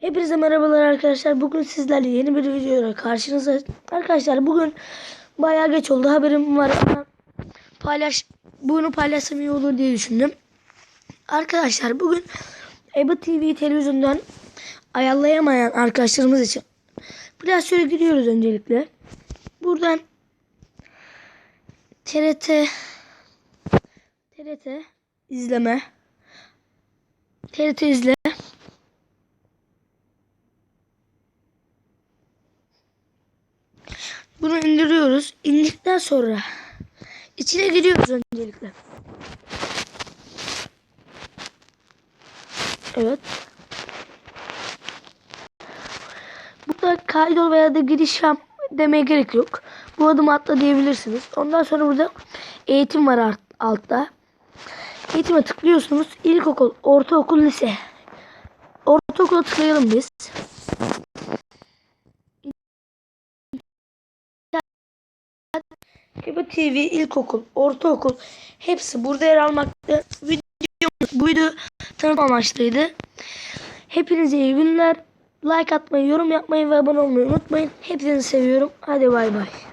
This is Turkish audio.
Hepinize merhabalar arkadaşlar. Bugün sizlerle yeni bir videoyla karşınızda. Arkadaşlar bugün bayağı geç oldu. Haberim var ama paylaş bunu paylaşsam iyi olur diye düşündüm. Arkadaşlar bugün EBA TV televizyondan ayarlayamayan arkadaşlarımız için biraz şöyle gidiyoruz öncelikle. Buradan TRT TRT izleme TRT izle Bunu indiriyoruz. İndikten sonra içine giriyoruz öncelikle. Evet. Burada kaydol veya da giriş yap demeye gerek yok. Bu adımı atla diyebilirsiniz. Ondan sonra burada eğitim var altta. Eğitime tıklıyorsunuz. İlkokul, ortaokul, lise. Ortaokula tıklayalım biz. Eba TV, ilkokul, ortaokul hepsi burada yer almakta. Videomuz buydu. Tanıtım amaçlıydı. Hepinize iyi günler. Like atmayı, yorum yapmayı ve abone olmayı unutmayın. Hepinizi seviyorum. Hadi bay bay.